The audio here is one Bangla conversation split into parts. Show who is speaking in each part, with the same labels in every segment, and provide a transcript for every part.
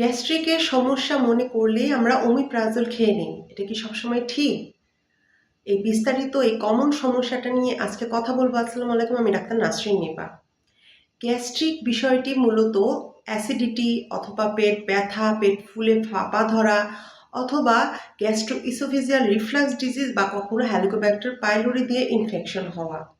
Speaker 1: গ্যাস্ট্রিকের সমস্যা মনে করলেই আমরা ওমিপ্রাজল খেয়ে নিই। এটা কি সবসময় ঠিক? এই বিস্তারিত এই কমন সমস্যাটা নিয়ে আজকে কথা বলব। আসসালামু আলাইকুম, আমি ডাক্তার নাসরিন নিপা। গ্যাস্ট্রিক বিষয়টি মূলত অ্যাসিডিটি অথবা পেট ব্যথা, পেট ফুলে ফাঁপা ধরা অথবা গ্যাস্ট্রো ইসোফিজিয়াল রিফ্লাক্স ডিজিজ বা কখনো হ্যালিকোব্যাক্টার পাইলোরি দিয়ে ইনফেকশন হওয়া।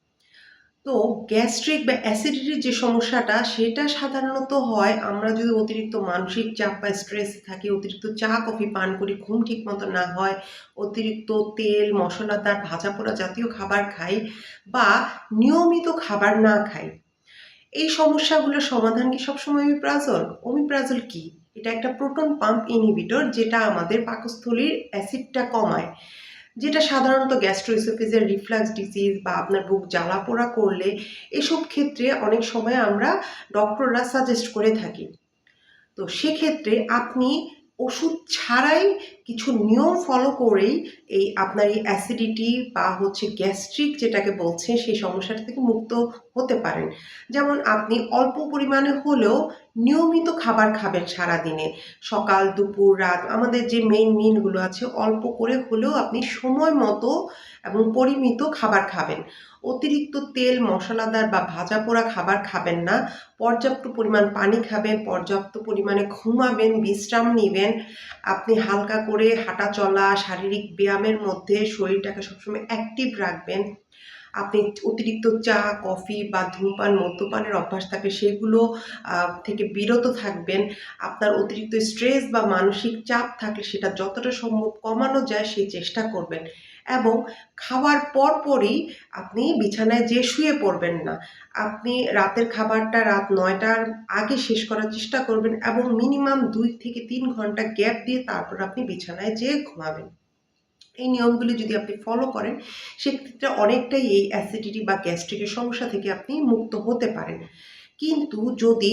Speaker 1: তো গ্যাস্ট্রিক বা অ্যাসিডিটির যে সমস্যাটা, সেটা সাধারণত হয় আমরা যদি অতিরিক্ত মানসিক চাপ বা স্ট্রেস থাকি, অতিরিক্ত চা, কফি, পান করি, ঘুম ঠিক মতো না হয়, অতিরিক্ত তেল মশলাদার ভাজা পোড়া জাতীয় খাবার খাই বা নিয়মিত খাবার না খাই, এই সমস্যাগুলোর সমাধান কি সবসময় অমিপ্রাজল অমিপ্রাজল কি? এটা একটা প্রোটন পাম্প ইনহিবিটর যেটা আমাদের পাকস্থলীর অ্যাসিডটা কমায়। যেটা সাধারণত গ্যাস্ট্রোইসোফিজের রিফ্লাক্স ডিসিজ বা আপনার বুক জ্বালা পোড়া করলে এসব ক্ষেত্রে অনেক সময় আমরা ডক্টররা সাজেস্ট করে থাকি। তো সেক্ষেত্রে আপনি ওষুধ ছাড়াই কিছু নিয়ম ফলো করেই এই আপনার এই অ্যাসিডিটি বা হচ্ছে গ্যাস্ট্রিক যেটাকে বলছে সেই সমস্যাটা থেকে মুক্ত হতে পারেন। যেমন আপনি অল্প পরিমাণে হলেও নিয়মিত খাবার খাবেন সারাদিনে। সকাল, দুপুর, রাত আমাদের যে মেইন মিনগুলো আছে, অল্প করে হলেও আপনি সময় মতো এবং পরিমিত খাবার খাবেন। অতিরিক্ত তেল, মশলাদার বা ভাজা পোড়া খাবার খাবেন না। পর্যাপ্ত পরিমাণ পানি খাবেন, পর্যাপ্ত পরিমাণে ঘুমাবেন, বিশ্রাম নেবেন। আপনি হালকা করে হাঁটা চলা, শারীরিক ব্যায়ামের মধ্যে শরীরটাকে সবসময় অ্যাক্টিভ রাখবেন। আপনি অতিরিক্ত চা, কফি বা ধূমপান, মদ্যপানের অভ্যাস থাকে, সেগুলো থেকে বিরত থাকবেন। আপনার অতিরিক্ত স্ট্রেস বা মানসিক চাপ থাকলে সেটা যতটা সম্ভব কমানো যায়, সেই চেষ্টা করবেন। এবং খাওয়ার পর পরই আপনি বিছানায় যে শুয়ে পড়বেন না, আপনি রাতের খাবারটা রাত নয়টার আগে শেষ করার চেষ্টা করবেন এবং মিনিমাম দুই থেকে তিন ঘণ্টা গ্যাপ দিয়ে তারপর আপনি বিছানায় যেয়ে ঘুমাবেন। এই নিয়মগুলি যদি আপনি ফলো করেন, সেক্ষেত্রে অনেকটাই এই অ্যাসিডিটি বা গ্যাস্ট্রিকের সমস্যা থেকে আপনি মুক্ত হতে পারেন। কিন্তু যদি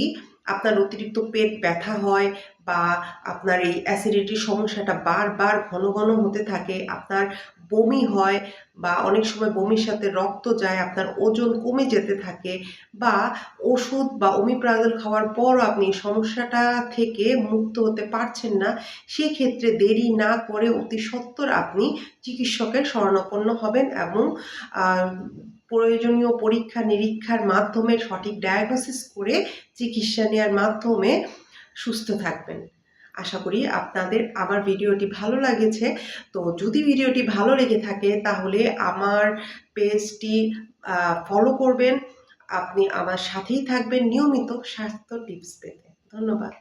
Speaker 1: আপনার অতিরিক্ত পেট ব্যথা হয় বা আপনার এই অ্যাসিডিটির সমস্যাটা বারবার ঘন ঘন হতে থাকে, আপনার বমি হয় বা অনেক সময় বমির সাথে রক্ত যায়, আপনার ওজন কমে যেতে থাকে বা ওষুধ বা অমিপ্রাজল খাওয়ার পরও আপনি সমস্যাটা থেকে মুক্ত হতে পারছেন না, সেক্ষেত্রে দেরি না করে অতি সত্বর আপনি চিকিৎসকের শরণাপন্ন হবেন এবং প্রয়োজনীয় পরীক্ষা নিরীক্ষার মাধ্যমে সঠিক ডায়াগনোসিস করে চিকিৎসা নেওয়ার মাধ্যমে সুস্থ থাকবেন। আশা করি আপনাদের আমার ভিডিওটি ভালো লাগেছে। তো যদি ভিডিওটি ভালো লেগে থাকে তাহলে আমার পেজটি ফলো করবেন। আপনি আমার সাথেই থাকবেন নিয়মিত স্বাস্থ্য টিপস পেতে। ধন্যবাদ।